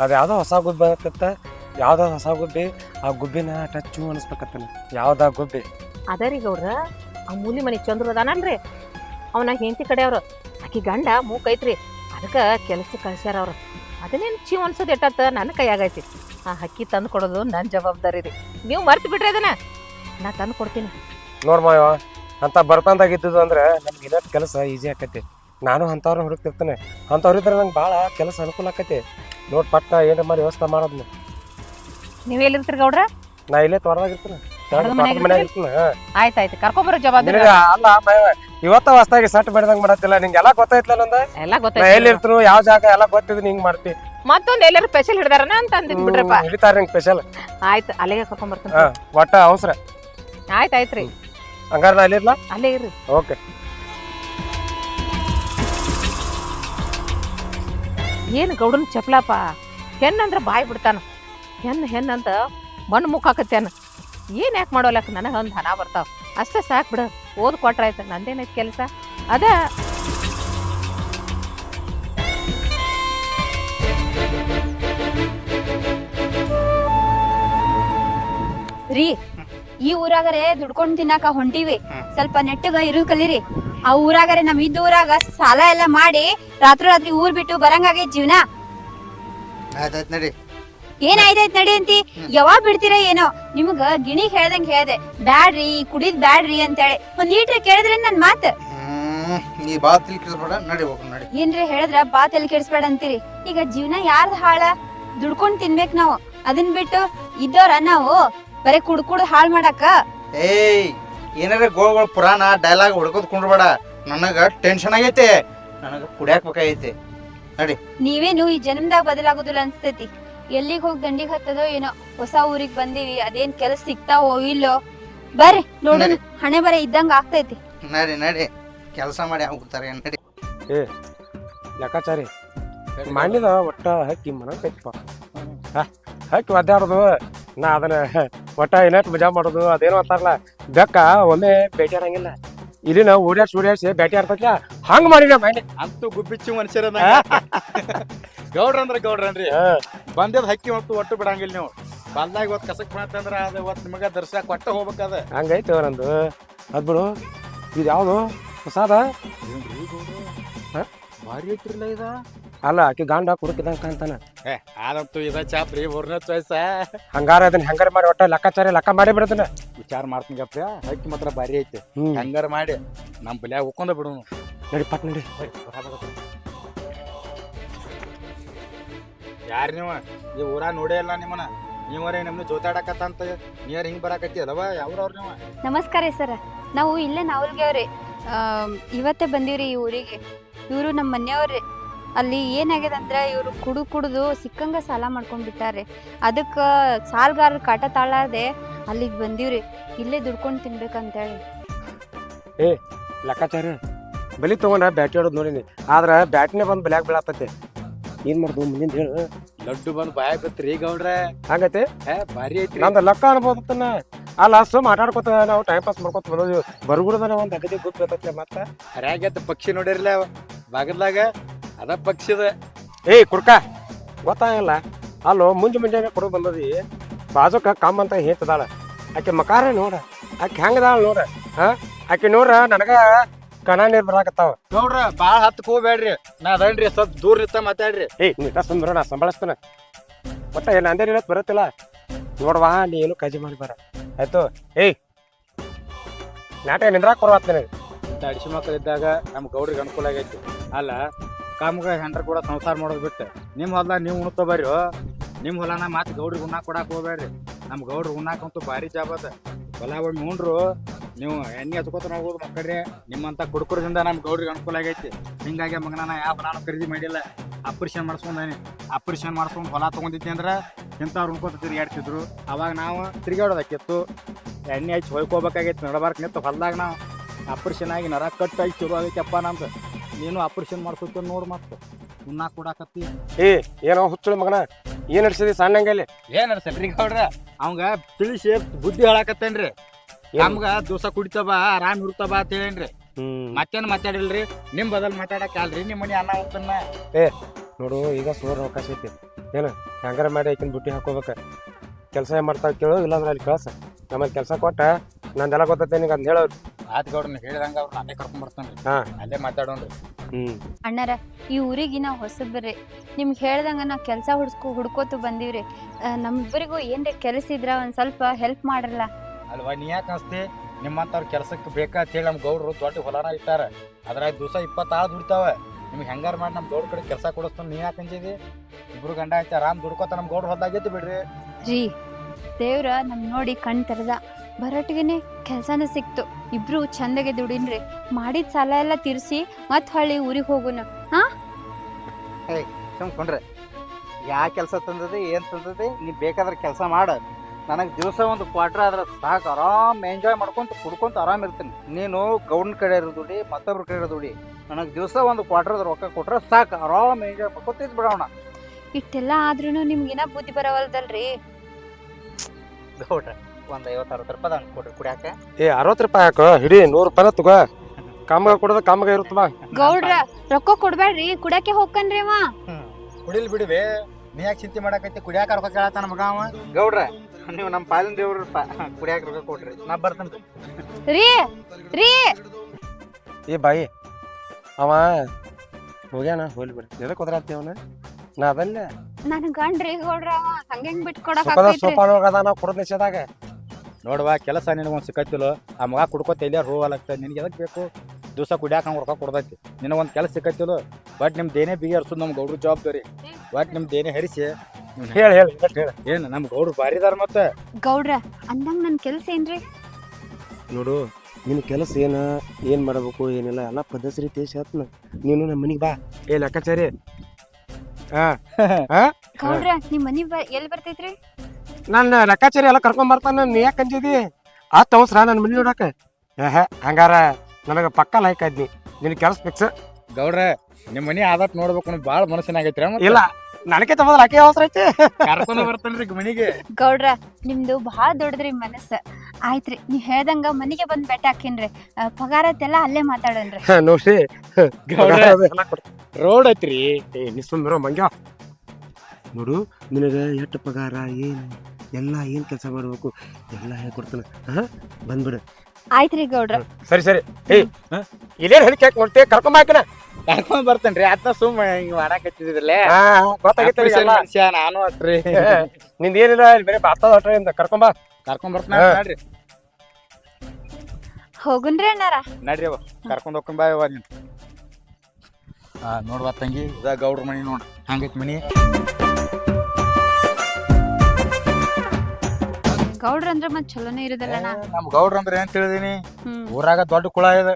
ಅದು ಯಾವುದೋ ಹೊಸ ಗುಬ್ಬಿ ಬರ್ತೈತೆ ಯಾವ್ದೋ ಹೊಸ ಗುಬ್ಬಿ ಆ ಗುಬ್ಬಿನ ಟಚ್ಚು ಅನಿಸ್ಬೇಕತ್ತಲ್ಲ ಯಾವ್ದಾ ಗುಬ್ಬಿ. ಅದರಿ ಗೌಡ್ರ ಆ ಮೂಲಿ ಮನಿ ಚಂದ್ರ ಅದಾನಲ್ರಿ. ಅವನ ಹೆಂಡತಿ ಕಡೆ ಅವರು. ಆಕಿ ಗಂಡ ಮೂಕ್ ಐತ್ರಿ ಅದಕ್ಕೆ ಕೆಲಸ ಕಳ್ಸ್ಯಾರ ಅವ್ರು. ಅದನ್ನೇನು ಚೀವ್ ಅನ್ಸೋದು ಎಟ್ಟತ್ತ? ನನ್ನ ಕೈಯಾಗೈತಿ ಆ ಹಕ್ಕಿ ತಂದು ಕೊಡೋದು ನನ್ನ ಜವಾಬ್ದಾರಿ ರೀ. ನೀವು ಮರ್ತು ಬಿಡ್ರಿ ಅದನ್ನ? ನಾ ತಂದು ಕೊಡ್ತೀನಿ. ಮಾಯವ ಅಂತ ಬರ್ತಂದಾಗಿದ್ದು ಅಂದ್ರೆ ನಮ್ಗೆ ಇನ್ನೊಂದು ಕೆಲಸ ಈಸಿ ಆಕತಿ. ನಾನು ಅಂಥವ್ರನ್ನ ಹುಡುಕ್ತಿರ್ತೇನೆ. ಅಂಥವ್ರಿದ್ರೆ ನಂಗೆ ಭಾಳ ಕೆಲಸ ಅನುಕೂಲ ಆಕತಿ. ನೋಡ್ ಪಟ್ಟ ಏನೇ ಮಾಡಿ ವ್ಯವಸ್ಥೆ ಮಾಡೋದ್ನ. ನೀವ್ ಎಲ್ಲಿರ್ತೀರಿ ಗೌಡ್ರ? ನಾ ಇಲ್ಲೇ ತೋಟದಾಗಿರ್ತೀನಿ ತೋಟದ ಮನ್ಯಾಗ ಮನ್ಯಾಗ ಇರ್ತೀನಿ. ಆಯ್ತಾಯ್ತು ಕರ್ಕೊಂಬರೋ ಜವಾಬ್ದಾರಿ ಅಲ್ಲ ಇವತ್ತ ಹೊಸದಾಗಿ ಸಟ್ ಬೆಳೆದಂಗ್ ಮಾಡತ್ತಿಲ್ಲ. ನಿಂಗೆ ಎಲ್ಲ ಗೊತ್ತಾಯ್ತಲ್ಲ ನಂದ? ಎಲ್ಲ ನಾ ಗೊತ್ತಾಯ್ತು ಎಲ್ಲಿರ್ತೀನಿ ಯಾವ ಜಾಗ ಎಲ್ಲ ಗೊತ್ತಿದ್ರು ಹಿಂಗ್ ಮಾಡ್ತಿ. ಮತ್ತೊಂದ್ ಎಲ್ಲರೂ ಸ್ಪೆಷಲ್ ಹಿಡ್ದಾರನ ಅಂತ ಅಂದಿದ್ ಬಿಡ್ರಪ್ಪ. ಹಿಡಿತಾರ ನಿಂಗೆ ಸ್ಪೆಷಲ್ ಆಯ್ತು ಅಲ್ಲಿಗೆ ಕರ್ಕೊಂಬರ್ತೀನಿ ಹಾ ಒಟ್ಟ ಅವಸರ. ಆಯ್ತು ಆಯ್ತ್ರಿ ಹಂಗಾರ ನಾ ಇಲ್ಲಿರ್ಲ ಅಲ್ಲೇ ಇರ್ರಿ. ಓಕೆ. ಏನು ಗೌಡನ್ ಚಪ್ಲಪ್ಪ ಹೆಣ್ಣಂದ್ರ ಬಾಯಿ ಬಿಡ್ತಾನ. ಹೆಣ್ಣು ಹೆಣ್ಣಂತ ಮಣ್ಣು ಮುಕ್ಕಾಕತ್ಯಾನ ಏನ್ ಯಾಕೆ ಮಾಡೋಲಕ್ಕ ನನಗೆ ಒಂದು ಹಣ ಬರ್ತಾವ? ಅಷ್ಟೇ ಸಾಕು ಬಿಡು. ಓದ್ ಕೊಟ್ರ ನಂದೇನೈತೆ ನಂದೇನೈತಿ ಕೆಲಸ? ಅದ. ರೀ ಈ ಊರಾಗರೆ ದುಡ್ಕೊಂಡ್ ತಿನ್ನಾಕ ಹೊಂಟಿವಿ. ಸ್ವಲ್ಪ ನೆಟ್ಟಗ ಇರು ಕಲೀರಿ. ಆ ಊರಾಗರೆ ನಮ್ ಇದ್ದ ಊರಾಗ ಸಾಲ ಎಲ್ಲ ಮಾಡಿ ರಾತ್ರಿ ರಾತ್ರಿ ಊರ್ ಬಿಟ್ಟು ಬರಂಗಾಗೈತ್ ಜೀವನ. ಆಯ್ತಾಯ್ತು ನಡಿ. ಏನಾಯ್ತಾಯ್ತ್ ನಡಿ ಅಂತಿ? ಯಾವಾಗ ಬಿಡ್ತೀರ ಏನೋ? ನಿಮ್ಗ ಗಿಣಿ ಹೇಳ್ದಂಗ್ ಹೇಳ್ದೆ. ಬ್ಯಾಡ್ರಿ ಕುಡಿದ್ ಬ್ಯಾಡ್ರಿ ಅಂತೇಳಿ. ಒಂದ್ ಲೀಟ್ರ್ ಕೇಳಿದ್ರೆ ನನ್ ಮಾತ್? ನೀ ಬಾತಲ್ ಕೆಡಿಸ್ಬೇಡ ನಡಿ ನಡಿ. ಏನ್ರಿ ಹೇಳಿದ್ರ ಬಾತಲ್ ಕೆಡಿಸ್ಬೇಡ ಅಂತೀರಿ? ಈಗ ಜೀವನ ಯಾರ್ದ ಹಾಳ? ದುಡ್ಕೊಂಡ್ ತಿನ್ಬೇಕ್ ನಾವು. ಅದನ್ ಬಿಟ್ಟು ಇದ್ದವ್ರ ನಾವು ಬರೇ ಕುಡ್ ಕುಡ್ ಹಾಳ್ ಮಾಡಾಕ ಏಯ್ ಏನಾರ ಗೋಳ್ಗಳು ಪುರಾಣ ಡೈಲಾಗ್ ಹುಡ್ಕೋದ್ ಕುಂಡ್ರಬೇಡ. ನನಗ ಟೆನ್ಷನ್ ಆಗೈತೆ. ನನಗ ಕುಡಿಯಾಕ ನಡಿ. ನೀವೇನು ಈ ಜನ್ಮದಾಗ ಬದಲಾಗೋದಿಲ್ಲ ಅನ್ಸ್ತೈತಿ. ಎಲ್ಲಿಗ್ ಹೋಗಿ ದಂಡಿಗೆ ಹತ್ತದೋ ಏನೋ ಹೊಸ ಊರಿಗೆ ಬಂದೀವಿ ಅದೇನ್ ಕೆಲಸ ಸಿಗ್ತಾವೋ ಇಲ್ಲೋ ಬರ್ರಿ ನೋಡೋಣ ನಡಿ. ಹಣೆ ಬರ ಇದ್ದಂಗ ಆಗ್ತೈತಿ. ನಡಿ ನಡಿ. ಕೆಲಸ ಮಾಡಿ ಹೋಗ್ತಾರೆ ನಡಿ. ಲೆಕ್ಕಾಚಾರಿ. ಮಾಡಿದ ಒಟ್ಟ ಹಕ್ಕಿ ಮನ ಹಕ್ಕಿ ಒದ್ದಾಡೋದು ನಾ ಅದನ್ನ ಒಟ್ಟ ಏನಾಯ್ತು ಮಜಾ ಮಾಡೋದು ಅದೇನು ಅಂತಾರಲ್ಲ ಬೆಕ್ಕ ಒಮ್ಮೆ ಭೇಟಿ ಆಡಂಗಿಲ್ಲ. ಇಲ್ಲಿ ನಾವು ಓಡಾಡ್ಸಿ ಓಡಾಡ್ಸಿ ಭೇಟಿ ಆಡ್ತೈತ್ಲ ಹಂಗ ಮಾಡಿನ ಮಾಡಿ. ಅಂತೂ ಗುಬ್ಬಿಚ್ಚು ಮನುಷ್ಯರ ಗೌಡ್ರ ಅಂದ್ರೆ ಗೌಡ್ರನ್ರಿ. ಬಂದಿದ್ ಹಕ್ಕಿ ಹೊತ್ತು ಒಟ್ಟು ಬಿಡಂಗಿಲ್ಲ ನೀವು. ಬಂದಾಗ ಇವತ್ತು ಕಸಕ್ ಬಂತಂದ್ರ ಅದ ಇವತ್ತು ನಿಮಗೆ ದರ್ಶನ ಕೊಟ್ಟ ಹೋಗ್ಬೇಕದ. ಹಂಗೈತೆ ನಂದು. ಅದ್ ಬಿಡು. ಇದು ಯಾವುದು? ಹೊಸಾದ? ಭಾರಿ ಐತ್ರಿಲ್ಲ ಇದ. ಅಲ್ಲ ಆಕೆ ಗಾಂಡ ಕುಡುಕಿದಂಗ ಕಾಣ್ತಾನ ಏ ಅದಂತೂ ಇದ ಚಾಪ್ರಿ ಮೂರನೇ ಚಾಯ್ಸ. ಹಂಗಾರ ಅದನ್ನ ಹೆಂಗಾರ ಮಾಡಿ ಒಟ್ಟ ಲೆಕ್ಕಾಚಾರ ಲೆಕ್ಕ ಮಾಡಿ ಬಿಡದನ ವಿಚಾರ ಮಾಡ್ತೀನಿ ಗಪ್ಪ ಹಕ್ಕಿ ಮಾತ್ರ ಭಾರಿ ಐತಿ. ಹಂಗಾರ ಹೆಂಗಾರ ಮಾಡಿ. ನಮ್ಮ ಬಲ್ಯಾಗ ಉಕ್ಕೊಂಡ ಬಿಡು. ನಡಿ ಪಟ್ ನಡಿ. ಯಾರು ನೀವು? ಈ ಊರ ನೋಡೇ ಇಲ್ಲ ನಿಮ್ಮನ್ನ. ನೀವರೇ ನಮ್ನ ಜೋತಾಡಕತ್ತಂತ ನೀರ್ ಹಿಂಗ್ ಬರಾಕತ್ತಿ ಅಲ್ಲವ? ಯಾವ್ರವ್ರು ನೀವು? ನಮಸ್ಕಾರ ಸರ್. ನಾವು ಇಲ್ಲೇ ನಾವಲ್ಗೆವ್ರಿ ಇವತ್ತೇ ಬಂದೀವ್ರಿ ಈ ಊರಿಗೆ. ಇವರು ನಮ್ಮ ಮನೆಯವ್ರಿ ಅಲ್ಲಿ ಏನಾಗ್ಯದ ಅಂದ್ರೆ ಇವರು ಕುಡು ಕುಡಿದು ಸಿಕ್ಕಂಗ ಸಾಲ ಮಾಡ್ಕೊಂಡ್ ಬಿಟ್ಟಾರ್ರಿ. ಅದಕ್ಕೆ ಸಾಲ್ಗಾರ ಕಾಟ ತಾಳಾರದೆ ಅಲ್ಲಿಗೆ ಬಂದೀವ್ರಿ. ಇಲ್ಲೇ ದುಡ್ಕೊಂಡ್ ತಿನ್ಬೇಕಂತೇಳಿ. ಲೆಕ್ಕಾಚಾರ. ಬಲಿ ತಗೊಂಡ ಬ್ಯಾಟಿ ಹೊಡೋದು ನೋಡಿನಿ. ಆದ್ರ ಬ್ಯಾಟಿನೇ ಬಂದು ಬ್ಲ್ಯಾಕ್ ಬೀಳಾತೈತಿ. ಏನ್ ಮಾಡುದು ಮುಂದಿನ ಹೇಳು ಲಡ್ಡು ಬಂದು ಬಾಯ್ ಬತ್ರಿ ಗೌಡ್ರೆ ಹಂಗತೆ? ಏ ಭಾರಿ ಐತ್ರಿ. ನಂದ ಲಕ್ಕ ಅನ್ಬೋದತ್ತನ. ಅಲ್ಲ ಸುಮ್ ಮಾತಾಡ್ಕೊತ ನಾವು ಟೈಮ್ ಪಾಸ್ ಮಾಡ್ಕೊತ ಬಂದೋದು ಬರುಗುಡದನ ಒಂದ್ ಅಗದಿ ಗುಪ್ ಬರ್ತೈತಿ ಮತ್ತ? ಹರ್ಯಾಗತ್ತ ಪಕ್ಷಿ ನೋಡಿರ್ಲ ಬಾಗಲ್ದಾಗ ಅದ ಪಕ್ಷಿದ. ಏ ಕುಡ್ಕ. ಗೊತ್ತಾಗಲ್ಲ ಅಲ್ಲೋ ಮುಂಜ ಮುಂಜಾನೆ ಕೊಡು ಬಂದದಿ. ಬಾಜುಕ ಕಾಮ್ ಅಂತ ಹೇಳ್ತದಾಳ ಆಕೆ ಮಕಾರ ನೋಡ. ಆಕೆ ಹೆಂಗದಾಳ ನೋಡ? ಹಾ? ಆಕೆ ನೋಡ್ರ ನನಗ ಕಣ ನೀರ್ ಬರಾಕತ್ತಾವ. ನೋಡ್ರ ಬಾಳ ಹತ್ ಹೋಗ್ಬೇಡ್ರಿ. ನಾ ಅದನ್ರಿ ಸ್ವಲ್ಪ ದೂರ ನಿಂತ ಮಾತಾಡ್ರಿ. ಏಯ್ ನೀಟ ಸುಂದ್ರ ನಾ ಸಂಭಾಳಿಸ್ತಾನ. ಒಟ್ಟ ಏನ್ ಅಂದೇರಿ ಇರತ್ ಬರುತ್ತಿಲ್ಲ. ನೋಡ್ವಾ ನೀ ಏನು ಕಾಳಜಿ ಮಾಡಿ ಬರ. ಆಯ್ತು. ಏಯ್ ನಾಟಕ ನಿಂದ್ರಾಕ್ ಬರವಾತ್ ನನಗೆ. ಇಂಥ ಅಡಿಸಿ ಮಕ್ಕಳು ಇದ್ದಾಗ ನಮ್ಮ ಗೌಡ್ರಿಗೆ ಅನುಕೂಲ ಆಗೈತಿ. ಅಲ್ಲ ಕಾಮಗ ಹೆಂಡ್ರ ಕೂಡ ಸಂಸಾರ ಮಾಡೋದು ಬಿಟ್ಟು ನಿಮ್ಮ ಹೊಲ ನೀವು ಉಣ್ತೋ ಬರ್ರಿ ನಿಮ್ಮ ಹೊಲನ ಮತ್ತೆ ಗೌಡ್ರಿಗೆ ಉಣ್ಣಾಕ್ ಕೊಡಾಕ್ ಹೋಗ್ಬೇಡ್ರಿ. ನಮ್ಮ ಗೌಡ್ರು ಉಣ್ಣಾಕಂತೂ ಭಾರಿ ಜಾಬ್ ಅದ. ಹೊಲ ಒಮ್ಮೆ ಉಂಡ್ರು ನೀವು ಎಣ್ಣೆ ಹಚ್ಕೋತ ಹೋಗೋದು ಮಕ್ಕಳ್ರಿ. ನಿಮ್ಮಂತ ಕುಡ್ಕುರದಿಂದ ನಮ್ಮ ಗೌಡ್ರಿಗೆ ಅನುಕೂಲ ಆಗೈತಿ. ಹಿಂಗಾಗಿ ಮಗನ ಯಾವ ನಾನು ಖರೀದಿ ಮಾಡಿಲ್ಲ. ಆಪ್ರೇಷನ್ ಮಾಡಿಸ್ಕೊಂಡಾನೆ. ಆಪ್ರೇಷನ್ ಮಾಡಿಸ್ಕೊಂಡು ಹೊಲ ತೊಗೊಂಡಿದ್ದೆ ಅಂದ್ರೆ ಇಂಥವ್ರು ಉಣ್ಕೊತ ತಿರುಗಾಡ್ತಿದ್ರು ಅವಾಗ ನಾವು ತಿರುಗಾಡೋದಕ್ಕಿತ್ತು ಎಣ್ಣೆ ಹಚ್ಚಿ ಹೊಯ್ಕೋಬೇಕಾಗಿತ್ತು ನಡಬಾರ್ಕ್ ನಿಂತು ಹೊಲ್ದಾಗ ನಾವು ಆಪ್ರೇಷನ್ ಆಗಿ ನರ ಕಟ್ಟಾಗಿ ಚಲೋ ಆಗೈತಪ್ಪ ನಮ್ದು. ನೀನು ಆಪ್ರೇಷನ್ ಮಾಡಿಸುತ್ತೆ ನೋಡು ಮತ್ತೆ. ಉನ್ನಾ ಕೊಡಾಕತ್ತಿ. ಏ ಏನೋ ಹುಚ್ಚಳ ಮಗನ? ಏನ್ ನಡ್ಸಿದಿ ಸಣ್ಣಂಗಲ್ಲಿ? ಏನು ಸೆಟ್ರಿ ಗೌಡ್ರ? ಅವಂಗ ತಿಳಿಸಿ ಬುದ್ಧಿ ಹೇಳಾಕತ್ತೇನ್ರಿ. ನಮ್ಗ ದಿವಸ ಕುಡಿತಬ ಆರಾಮ್ ಇರ್ತಬ ಅಂತ ಹೇಳೇನ್ರಿ. ಹ್ಮ್. ಮತ್ತೇನ್ ಮಾತಾಡಿಲ್ರಿ? ನಿಮ್ ಬದಲ್ ಮಾತಾಡಕ್ ಅಲ್ರಿ ನಿಮ್ ಮನಿ ಅನ್ನ ಏ ನೋಡು ಈಗ ಸುವರ್ಣ ಅವಕಾಶ ಐತಿ. ಏನು ಹೆಂಗಾರ ಮಾಡಿ ಆಕಿನ ಬುಟ್ಟಿ ಹಾಕೋಬೇಕ. ಕೆಲಸ ಏನ್ ಮಾಡ್ತಾವ ಕೇಳು ಇಲ್ಲಾಂದ್ರೆ ಅಲ್ಲಿ ಕಳ್ಸ. ನಮ್ಮಲ್ಲಿ ಕೆಲಸ ಕೊಟ್ಟ ನಂದೆಲ್ಲ ಗೊತ್ತೈತೆ ನಿಂಗೆ ಅಂತ ಹೇಳೋರು. ಆತ್ ಗೌಡ್ರನ್ನ ಹೇಳಿದಂಗ ಅವ್ರನ್ನ ಅಲ್ಲೇ ಕರ್ಕೊಂಡ್ ಬರ್ತಾನ್ರಿ. ಹಾ. ಅಲ್ಲೇ ಮಾತಾಡೋಣ್ರಿ ಹ್ಮ್. ಅಣ್ಣಾರ ಈ ಊರಿಗೆ ನಾವು ಹೊಸಬ್ರಿ ನಿಮ್ಗೆ ಹೇಳ್ದಂಗ ನಾವು ಕೆಲಸ ಹುಡ್ಸ್ಕೊ ಹುಡ್ಕೋತು ಬಂದಿವ್ರಿ. ಆ, ನಮ್ಮಿಬ್ಬರಿಗೂ ಏನ್ರಿ ಕೆಲಸ ಇದ್ರ ಒಂದ್ ಸ್ವಲ್ಪ ಹೆಲ್ಪ್ ಮಾಡ್ರಲ್ಲ? ಅಲ್ವಾ? ನೀ ಯಾಕೆ ಅನ್ಸ್ತಿ ನಿಮ್ಮಂಥವ್ರು ಕೆಲಸಕ್ಕೆ ಬೇಕಾ ಅಂತ ಹೇಳಿ ನಮ್ಮ ಗೌಡ್ರು ದೊಡ್ಡ ಹೊಲನ ಇಟ್ಟಾರ. ಅದ್ರಾಗ ದಿವಸ ಇಪ್ಪತ್ತಾಳು ದುಡಿತಾವೆ. ನಿಮ್ಗೆ ಹೆಂಗಾರು ಮಾಡಿ ನಮ್ಮ ಗೌಡ್ ಕಡೆ ಕೆಲಸ ಕೊಡಿಸ್ತಾನೆ ನೀ ಯಾಕೆ ಅಂಜಿದಿ ಇಬ್ರು ಗಂಡ ಐತೆ ಆರಾಮ್ ದುಡ್ಕೋತ ನಮ್ಮ ಗೌಡ್ರ ಹೊಲ್ದಾಗೈತಿ ಬಿಡ್ರಿ. ರೀ ದೇವ್ರ ನಮ್ ನೋಡಿ ಕಣ್ ತೆರೆದ. ಬರಟಿಗೆನೆ ಕೆಲಸನೇ ಸಿಕ್ತು. ಇಬ್ರು ಚಂದಗೆ ದುಡಿನ್ರಿ. ಮಾಡಿದ ಸಾಲ ಎಲ್ಲ ತಿರ್ಸಿ ಮತ್ ಹಳ್ಳಿ ಊರಿಗೆ ಹೋಗುನ. ಸುಮ್ಕೊಂಡ್ರೆ ಯಾ ಕೆಲಸ ತಂದದೆ ಏನ್ ತಂದದೆ ನೀ ಬೇಕಾದ್ರೆ ಕೆಲಸ ಮಾಡ. ನನಗೆ ದಿವಸ ಒಂದು ಕ್ವಾರ್ಟರ್ ಆದ್ರೆ ಸಾಕು ಆರಾಮ್ ಎಂಜಾಯ್ ಮಾಡ್ಕೊಂತ ಕುಡ್ಕೊಂತ ಆರಾಮ್ ಇರ್ತೀನಿ. ನೀನು ಗೌಡ್ನ ಕಡೆ ಇರೋ ದುಡಿ ಮತ್ತೊಬ್ರ ಕಡೆ ಇರೋ ದುಡಿ. ನನಗೆ ದಿವಸ ಒಂದು ಕ್ವಾರ್ಟರ್ ರೊಕ್ಕ ಕೊಟ್ರೆ ಸಾಕು ಆರಾಮ್ ಎಂಜಾಯ್ ಮಾಡ್ಕೊಂತ ಇದ್ ಬಿಡೋಣ. ಇಷ್ಟೆಲ್ಲ ಆದ್ರೂ ನಿಮ್ಗಿನ ಬುದ್ಧಿ ಬರವಲ್ದಲ್ರಿ? ಗೌಡ್ರ ಒಂದು ಐವತ್ತು ಅರವತ್ತು ರೂಪಾಯಿ ಅದಂಗೆ ಕೊಡ್ರಿ ಕುಡಿಯಾಕ? ಏ ಅರವತ್ತು ರೂಪಾಯಿ ಹಾಕು ಹಿಡಿ ನೂರು ರೂಪಾಯಿ ತಗೋ. ಕಾಮಗ ಕೊಡೋದ ಕಾಮಗ ಇರುತ್ತಮ್ಮ ಗೌಡ್ರ ರೊಕ್ಕ ಕೊಡ್ಬೇಡ್ರಿ ಕುಡ್ಯಾಕೆ ಹೋಗ್ಕನ್ರಿ ಅವ. ಕುಡಿಲ್ ಬಿಡುವೆ. ನೀ ಯಾಕೆ ಚಿಂತೆ ಮಾಡಕೈತಿ ಕುಡಿಯಾಕ ರೊಕ್ಕ ಕೇಳತ್ತಾನ ಮಗ ಅವ? ಗೌಡ್ರ ನೀವು ನಮ್ಮ ಪಾಲಿನ ದೇವ್ರ ಕುಡಿಯಾಕ ರೊಕ್ಕ ಕೊಡ್ರಿ ನಾ ಬರ್ತೇನೆ ರೀ ರೀ. ಏ ಬಾಯಿ ಅವ ಹೋಗ್ಯಾನ? ಹೋಗ್ಲಿ ಬಿಡ್ರಿ ಎದಕ್ಕೆ ಹೋದ್ರಾತಿ ಅವನ? ನಾ ಅದಲ್ಲ. ನನ್ನ ಗಂಡ್ರಿ ಗೌಡ್ರ ಅವ ಹಂಗೆಂಗ್ ಬಿಟ್ಕೊಡಕ್ ಸುಖದ ಆಗ್ತೈತ್ರಿ. ಸೋಪಾನ ಅದಾನ ಕೊಡೋದ್ ನಿಷೇಧಾಗ. ನೋಡುವ ಕೆಲಸ ನಿನಗೊಂದು ಸಿಕ್ಕತ್ತಿಲ್ಲ? ಆ ಮಗ ಕುಡ್ಕೋತ ಎಲ್ಲಿಯಾರು ಹೋಗಲಾಗ್ತದೆ ನಿನಗೆ ಎದಕ್ಕೆ ಬೇಕು? ದಿವಸ ಕುಡಿಯಾಕ ಅವ್ನು ರೊಕ್ಕ ಕೊಡ್ದೈತಿ ನಿನಗೊಂದು ಕೆಲಸ ಸಿಕ್ಕತ್ತಿಲ್ಲ? ಬಟ್ ನಿಮ್ದು ಏನೇ ಬಿಗಿ ಹರಿಸೋದು ನಮ್ಮ ಗೌಡ್ರ ಜವಾಬ್ದಾರಿ. ಬಟ್ ನಿಮ್ದು ಏನೇ ಹರಿಸಿ. ಹೇಳಿ ಹೇಳಿ ಹೇಳಿ ಏನು ನಮ್ಮ ಗೌಡ್ರು ಬಾರಿದಾರ ಮತ್ತೆ? ಗೌಡ್ರ ಅಂದಂಗ ನನ್ ಕೆಲ್ಸ ಏನ್ರಿ? ನೋಡು ನಿನ್ನ ಕೆಲಸ ಏನ ಏನ್ ಮಾಡಬೇಕು ಏನಿಲ್ಲ ಎಲ್ಲ ಪದ್ಧತಿ ರೀತಿ ಹೇಳ್ತನ ನೀನು ನಮ್ಮ ಮನೆಗೆ ಬಾ. ಏ ಲೆಕ್ಕಾಚಾರಿ. ಹಾ. ಗೌಡ್ರ ನಿಮ್ ಮನಿ ಬ ಎಲ್ಲಿ ಬರ್ತೈತ್ರಿ? ನನ್ನ ಲೆಕ್ಕಾಚಾರಿ ಎಲ್ಲ ಕರ್ಕೊಂಡ್ ಬರ್ತಾನ ನೀ ಯಾಕೆ ಅಂಜಿದಿ? ಆ ತವಸ್ರ ನನ್ನ ಮನೆ ನೋಡಕ. ಏಹ್ ಹಂಗಾರ ನನಗೆ ಪಕ್ಕ ಲೈಕ್ ಆದ್ನಿ. ನಿನ್ನ ಕೆಲಸ ಫಿಕ್ಸ್ ಗೌಡ್ರ ನಿಮ್ಮ ಮನೆ ಆದಷ್ಟು ನೋಡ್ಬೇಕು ಅನ್ನೋ ಭಾಳ ಮನಸ್ಸಿನಾಗೈತ್ರಿ ಇಲ್ಲ ನನಗೆ ಮೊದಲು ಆಕೆ ಅವಸರ ಐತಿ? ಕರ್ಕೊಂಡು ಬರ್ತಾನ್ರಿ ಮನಿಗೆ. ಗೌಡ್ರ ನಿಮ್ದು ಬಹಳ ದೊಡ್ಡದ್ರಿ ಮನಸ್ಸ. ಆಯ್ತ್ರಿ ನೀವ್ ಹೇಳ್ದಂಗ ಮನಿಗೆ ಬಂದ್ ಬೆಟ್ಟ ಹಾಕಿನ್ರಿ. ಪಗಾರ ಎಲ್ಲ ಅಲ್ಲೇ ಮಾತಾಡನ್ರಿ ನೋಡ್ರಿ. ಗೌಡ್ರ ಎಲ್ಲ ಕೊಡ್ತೀನಿ. ರೋಡ್ ಐತ್ರಿ. ಏ ನೀ ಸುಮ್ಮನೆ ಮಂಗ್ಯ. ನೋಡು ನಿನಗೆ ಎಷ್ಟು ಪಗಾರ ಏನು ಎಲ್ಲ ಏನು ಕೆಲಸ ಮಾಡಬೇಕು ಎಲ್ಲ ಹೇಳ್ಕೊಡ್ತಾನೆ. ಹಾಂ ಬಂದ್ಬಿಡು. ಆಯ್ತ್ರಿ ಗೌಡ್ರ. ಸರಿ ಸರಿ. ಏಯ್ ಇಲ್ಲೇನು ಹೇಳಿಕೆ ಕೇಕ್ ನೋಡ್ತೀಯ ಕರ್ಕೊಂಡ್ ಹಾಕಿನ ಕರ್ಕೊಂಡ್ ಬರ್ತೇನ್ರಿ ಅದನ್ನ ಸುಮ್ ಹಿಂಗ್ ಮಾಡಾಕತ್ತಿದ್ರಲ್ಲೇ ಹಾ ಗೊತ್ತಾಗೈತೆ ಮನುಷ್ಯ ನಾನು ಅಟ್ರಿ. ನಿಂದ ಏನಿಲ್ಲ ಇಲ್ಲಿ ಬೇರೆ ಬಾತದ ಹೊಟ್ಟೆಯಿಂದ ಕರ್ಕೊಂಬ ಕರ್ಕೊಂಡ್ ಬರ್ತಾನ. ನಡ್ರಿ. ಹೋಗುನ್ರಿ ಅಣ್ಣಾರ. ನಡ್ರಿ ಅವ ಕರ್ಕೊಂಡ್ ಹೋಗ್ಕೊಂಡ್ ಬಾ ಇವ ನೀನ್. ಆ ನೋಡ್ವಾ ತಂಗಿ ಇದ ಗೌಡ್ರ ಮನಿ ನೋಡ್ರಿ. ಹಂಗೈತಿ ಮನಿ. ಗೌಡ್ರ ಅಂದ್ರ ಮತ್ ಚಲೋನೇ ಇರೋದಿಲ್ಲ ಅಣ್ಣ? ನಮ್ ಗೌಡ್ರ ಅಂದ್ರೆ ಏನ್ ತಿಳಿದೀನಿ? ಹ್ಮ್. ಊರಾಗ ದೊಡ್ಡ ಕುಳ ಇದೆ.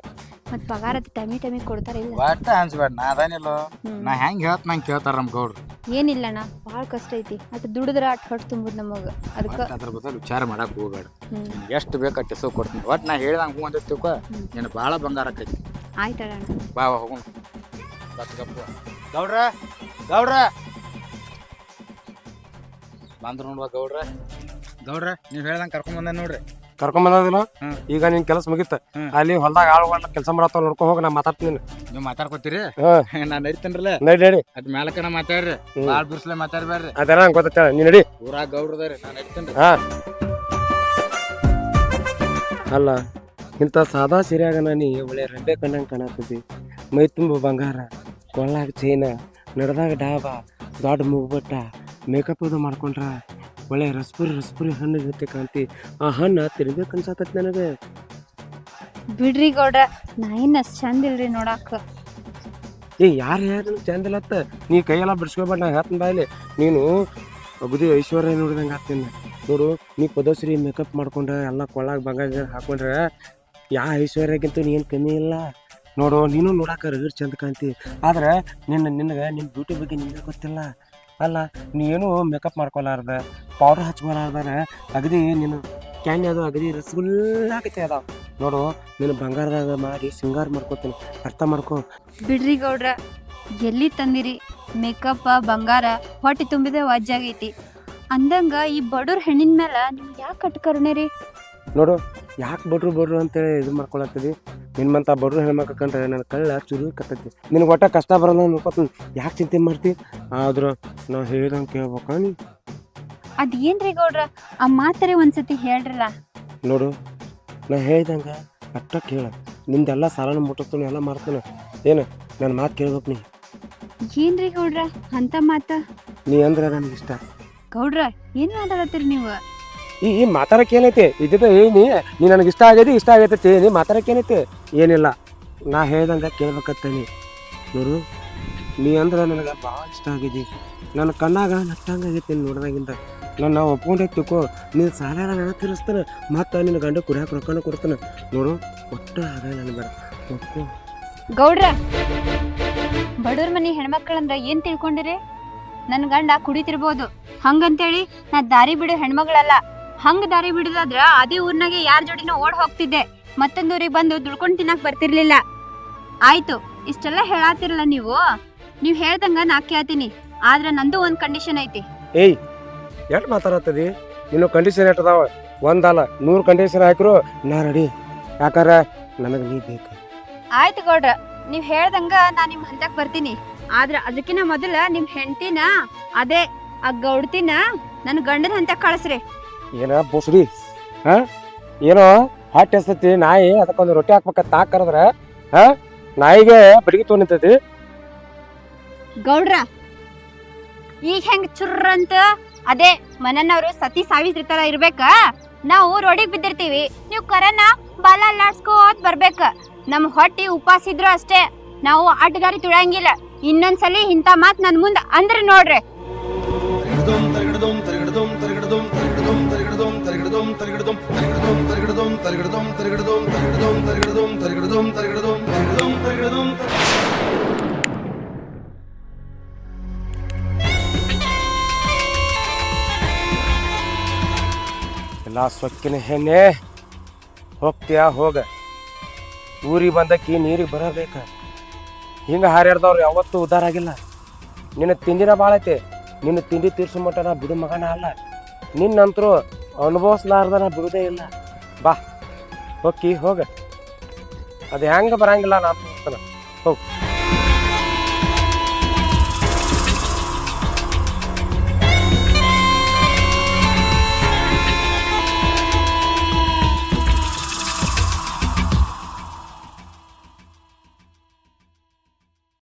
ಮತ್ ಪಗಾರ ಟೈಮಿ ಟೈಮಿ ಕೊಡ್ತಾರಿಲ್ಲ ಒಟ್ಟ ಅನ್ಸ್ಬೇಡ ನಾ ಅದೇನಿಲ್ಲ. ಹ್ಮ್. ನಾ ಹೆಂಗ್ ಹೇಳ್ತ ನಂಗೆ ಕೇಳ್ತಾರ ನಮ್ಮ ಗೌಡ್ರು. ಏನಿಲ್ಲ ಅಣ್ಣ ಭಾಳ ಕಷ್ಟ ಐತಿ. ಅಟ್ ದುಡಿದ್ರ ಅಟ್ ಹೊಟ್ಟು ತುಂಬುದ್ ನಮಗ. ಅದಕ್ಕ ಒಟ್ಟ್ ಅದ್ರ ಬದಲು ವಿಚಾರ ಮಾಡಕ್ ಹೋಗ್ಬೇಡ. ಹ್ಮ್. ನಿನ್ಗೆ ಎಷ್ಟು ಬೇಕು ಅಷ್ಟು ಕೊಡ್ತೀನಿ. ಒಟ್ ನಾ ಹೇಳ್ದಂಗ ಹೂ ಅಂತ ತಿಳ್ಕೊ. ನೀನು ಭಾಳ ಬಂಗಾರ ಆಕೈತಿ. ಆಯ್ತಣ್ಣ ಬಾ ಬಾ ಹೋಗೋಣ ಗೌಡ್ರ ಗೌಡ್ರ. ಬಂದ್ರು ನೋಡ್ವಾ ಗೌಡ್ರ. ಗೌಡ್ರ ನೀವ್ ಹೇಳ್ದಂಗ ಕರ್ಕೊಂಡ್ ಬಂದ ನೋಡ್ರಿ. ಕರ್ಕೊಂಡ್ ಬಂದಿಲ್ಲ ಈಗ ನಿನ್ ಕೆಲಸ ಮುಗಿತ. ಅಲ್ಲಿ ಹೊಲ್ದಾಗ ಆಳುಗಳ ಕೆಲಸ ಮಾಡತ್ತ ನೋಡ್ಕೊ ಹೋಗಿ ನಾ ಮಾತಾಡ್ತೀನಿ ನೀವ್ ಮಾತಾಡ್ಕೊತೀರಿ. ನಾ ನಡಿತೇನ್ರಲ್ಲ? ನಡಿ ನಡಿ. ಅದ್ ಮ್ಯಾಲಕನ ಮಾತಾಡ್ರಿ. ಆಳು ಬಿರ್ಸ್ಲೆ ಮಾತಾಡ್ಬೇಡ್ರಿ ಅದೆಲ್ಲ ನಂಗೆ ಗೊತ್ತೈತೆ ನೀ ನಡಿ. ಊರಾಗ ಗೌಡ್ರದಾರಿ ನಾ ನಡಿತೀನಿ ಹಾ. ಅಲ್ಲ ಇಂಥ ಸಾದಾ ಸೀರೆಯಾಗ ನೀ ಒಳ್ಳೆ ರೆಂಬೆ ಕಂಡಂಗೆ ಕಾಣತ್ತಿದ್ದಿ ಮೈ ತುಂಬ ಬಂಗಾರ ಕೊಳ್ಳಾಗ ಚೈನ ನಡೆದಾಗ ಡಾಬಾ ದೊಡ್ಡ ಮುಗ್ಬಟ್ಟ ಮೇಕಪ್ ಅದು ಮಾಡ್ಕೊಂಡ್ರ ಒಳ್ಳೆ ರಸ್ಪುರಿ ರಸ್ಪುರಿ ಹಣ್ಣು ಇರುತ್ತೆ ಕಾಂತಿ. ಆ ಹಣ್ಣು ತಿನ್ಬೇಕು ನನಗೆ. ಬಿಡ್ರಿ ಗೌಡ್ರ ನಾ ಏನ್ ಅಷ್ಟ್ ಚಂದ ಇಲ್ರಿ ನೋಡಾಕ. ಏ ಯಾರು ಯಾರು ಚಂದಿಲ್ಲತ್ತ ನೀ ಕೈಯೆಲ್ಲ ಬಿಡ್ಸ್ಕೊಬೇಡ ನಾ ಹೇಳ್ತೀನಿ ಬಾಯಿಲಿ ನೀನು ಅಗದಿ ಐಶ್ವರ್ಯ ನೋಡಿದಂಗೆ ಆಗ್ತೀನಿ ನೋಡು ನೀ ಪದೋಸ್ರಿ ಮೇಕಪ್ ಮಾಡ್ಕೊಂಡ್ರೆ ಎಲ್ಲ ಕೊಳ್ಳಾಗ ಬಂಗಾರ ಹಾಕೊಂಡ್ರೆ ಯಾ ಐಶ್ವರ್ಯಕ್ಕಿಂತ ನೀನು ಏನು ಕಮ್ಮಿ ಇಲ್ಲ. ನೋಡು ನೀನು ನೋಡಾಕ ರಗಡ್ ಚಂದ ಕಾಣ್ತಿ ಆದ್ರೆ ನಿನ್ನ ನಿನಗೆ ನಿನ್ನ ಬ್ಯೂಟಿ ಬಗ್ಗೆ ನಿನಗೆ ಗೊತ್ತಿಲ್ಲ. ಅಲ್ಲ ನೀನು ಮೇಕಪ್ ಮಾಡ್ಕೊಲಾರ್ದ ಪೌಡರ್ ಹಚ್ಕೊಲಾರ್ದಾರ ಅಗದಿ ನೀನು ಕ್ಯಾನ್ ಅದು ಅಗದಿ ರಸಗುಲ್ಲಾಕೈತಿ ಅದಾವ. ನೋಡು ನೀನು ಬಂಗಾರದಾಗ ಮಾಡಿ ಸಿಂಗಾರ ಮಾಡ್ಕೊತೀನಿ ಅರ್ಥ ಮಾಡ್ಕೊ. ಬಿಡ್ರಿ ಗೌಡ್ರ ಎಲ್ಲಿ ತಂದಿರಿ? ಮೇಕಪ್ ಬಂಗಾರ ಹೊಟ್ಟೆ ತುಂಬಿದ ವಾಜ್ಯಾಗೈತಿ ಅಂದಂಗ ಈ ಬಡವ್ರ ಹೆಣ್ಣಿನ ಮೇಲೆ ನಿಮ್ಗೆ ಯಾಕೆ ಕಟ್ಕರ್ಣೆ ರೀ? ನೋಡು ಯಾಕೆ ಬಡ್ರು ಬಡ್ರು ಅಂತೇಳಿ ಇದು ಮಾಡ್ಕೊಳತ್ತದಿ ನಿಮ್ಮಂತ ಬಡ್ರು ಹೆಣ್ಮಕ್ಳು ಕಂಡ್ರೆ ನನ್ನ ಕಳ್ಳ ಚುರು ಕತ್ತೈತಿ. ನಿನಗೆ ಒಟ್ಟ ಕಷ್ಟ ಬರಲ್ಲ ನೋಡ್ಕೊತೀನಿ. ಯಾಕೆ ಚಿಂತೆ ಮಾಡ್ತಿ? ಆದ್ರೆ ನಾ ಹೇಳ್ದಂಗೆ ಕೇಳ್ಬೇಕ ನೀ? ಅದೇನ್ರಿ ಗೌಡ್ರ? ಆ ಮಾತರೆ ಒಂದ್ಸತಿ ಹೇಳ್ರಲ್ಲ. ನೋಡು ನಾ ಹೇಳ್ದಂಗೆ ಅಟ್ಟ ಕೇಳ. ನಿಂದೆಲ್ಲ ಸಾಲನ ಮುಟ್ಟಿಸ್ತಾನೆ ಎಲ್ಲ ಮಾಡ್ತಾನೆ. ಏನು ನನ್ನ ಮಾತು ಕೇಳ್ಬೇಕು ನೀ? ಏನ್ರಿ ಗೌಡ್ರ ಅಂತ ಮಾತ? ನೀ ಅಂದ್ರೆ ನನಗೆ ಇಷ್ಟ. ಗೌಡ್ರ ಏನ್ ಮಾತಾಡತ್ತೀರಿ ನೀವು? ಈ ಈ ಮಾತಾಡಕ್ಕೆ ಏನೈತಿ? ಇದ್ದಿದ್ದ ಏನಿ? ನೀ ನನಗೆ ಇಷ್ಟ ಆಗೈತಿ ಇಷ್ಟ ಆಗೈತೆ ನೀ ಮಾತಾಡಕ್ಕೆ ಏನೈತಿ? ಏನಿಲ್ಲ. ನಾ ಹೇಳ್ದಂಗೆ ಕೇಳ್ಬೇಕತ್ತೇನಿ. ನೋಡು, ನೀ ಅಂದ್ರೆ ನನಗೆ ಭಾಳ ಇಷ್ಟ ಆಗಿದೆ. ನನ್ನ ಕಣ್ಣಾಗ ನಟ್ಟಂಗಾಗೈತಿ ನೀನು ನೋಡ್ದಾಗಿಂದ. ನನ್ನ ಒಪ್ಕೊಂಡೆ ತಿಳ್ಕೊ ನೀನು ಸಾಲ ನಾನು ತಿರ್ಸ್ತಾನೆ. ಮತ್ತು ನಿನ್ನ ಗಂಡ ಕುಡಿಯಾಕ ರೊಕ್ಕನ ಕೊಡ್ತಾನೆ. ನೋಡು, ಒಟ್ಟು ಆಗ ನನ್ನ ಬೇಡ. ಒಪ್ಪು ಗೌಡ್ರ, ಬಡವ್ರ ಮನೆ ಹೆಣ್ಮಕ್ಳಂದ್ರ ಏನು ತಿಳ್ಕೊಂಡಿರಿ? ನನ್ನ ಗಂಡ ಕುಡಿತಿರ್ಬೋದು. ಹಂಗಂತೇಳಿ ನಾ ದಾರಿ ಬಿಡೋ ಹೆಣ್ಮಗಳಲ್ಲ. ಹಂಗ ದಾರಿ ಬಿಡುದಾದ್ರ ಅದೇ ಊರ್ನಾಗೆ ಯಾರ ಜೋಡಿನೂ ಓಡ್ ಹೋಗ್ತಿದ್ದೆ. ಮತ್ತೊಂದೂರಿಗೆ ಬಂದು ದುಡ್ಕೊಂಡು ತಿನ್ನಕ್ ಬರ್ತಿರ್ಲಿಲ್ಲ. ಆಯ್ತು ಇಷ್ಟೆಲ್ಲ ಹೇಳಾತಿರಲ್ಲ ನೀವು? ನೀವ್ ಹೇಳ್ದಂಗ ನಾ ಕೇಳ್ತೀನಿ. ಆದ್ರ ನಂದು ಒಂದ್ ಕಂಡೀಷನ್ ಐತಿ. ಏಯ್ ಎಷ್ಟು ಮಾತಾಡತ್ತದಿ ನೀನು ಕಂಡೀಷನ್ ಅದಾವ? ಒಂದಲ್ಲ ನೂರು ಕಂಡೀಷನ್ ಹಾಕಿರು ನಾ ರೆಡಿ ಯಾಕಾರ ನನಗೆ ನೀ ಬೇಕು. ಆಯ್ತು ಗೌಡ್ರ ನೀವ್ ಹೇಳ್ದಂಗ ನಾ ನಿಮ್ ಹಂತಕ್ ಬರ್ತೀನಿ. ಆದ್ರ ಅದಕ್ಕಿನ ಮೊದಲ ನಿಮ್ ಹೆಂಡತಿನ ಅದೇ ಆ ಗೌಡ್ತಿನ ನನ್ನ ಗಂಡನ ಹಂತಕ್ ಕಳಿಸ್ರಿ. ಏನ ಬೋಸ್ಡಿ ಹಾ? ಏನೋ ಹಾಟ್ ಎಸ್ತತಿ ನಾಯಿ ಅದಕ್ಕೊಂದು ರೊಟ್ಟಿ ಹಾಕ್ಬೇಕ ತಾಕ್ ಕರೆದ್ರ, ಹಾ? ನಾಯಿಗೆ ಬಡಿಗೆ ತೊಗೊಂಡಿರ್ತೈತಿ ಗೌಡ್ರ, ಈಗ ಹೆಂಗ್ ಚುರ್ರ ಅಂತ? ಅದೇ, ಮನನವರು ಸತಿ ಸಾವಿತ್ರಿ ತರ ಇರ್ಬೇಕ. ನಾವು ರೋಡಿಗೆ ಬಿದ್ದಿರ್ತೀವಿ. ನೀವು ಕರನ ಬಾಲ ಅಲ್ಲಾಡ್ಸ್ಕೋತ್ ಬರ್ಬೇಕ. ನಮ್ ಹೊಟ್ಟಿ ಉಪವಾಸ ಇದ್ರು ಅಷ್ಟೇ. ನಾವು ಆಟಗಾರಿ ತುಳಂಗಿಲ್ಲ ಇನ್ನೊಂದ್ಸಲಿ ಇಂಥ ಮಾತ್ ನನ್ ಮುಂದೆ ಅಂದ್ರೆ ನೋಡ್ರಿ. ಎಲ್ಲ ಸೊಕ್ಕಿನ ಹೆಣ್ಣೆ ಹೋಗ್ತೀಯಾ ಹೋಗ ಊರಿಗೆ ಬಂದಕ್ಕಿ ನೀರಿಗೆ ಬರಬೇಕ ಹಿಂಗೆ ಹಾರ್ಯಾಡ್ದವ್ರು ಯಾವತ್ತೂ ಉದ್ಧಾರ ಆಗಿಲ್ಲ ನಿನ್ನ ತಿಂಡಿನ ಭಾಳ ಐತಿ ನಿನ್ನ ತಿಂಡಿ ತೀರ್ಸೋ ಮಟ್ಟ ಬಿಡು ಮಗನ ಅಲ್ಲ ನಿನ್ನಂತರೂ ಅನುಭವಿಸ್ಲಾರ್ದ ನಾ ಬಿಡುದೇ ಇಲ್ಲ. ಬಾ ಹೋಗಿ ಹೋಗ. ಅದು ಹೆಂಗೆ ಬರಂಗಿಲ್ಲ ನಾನು ಹೋಗ್.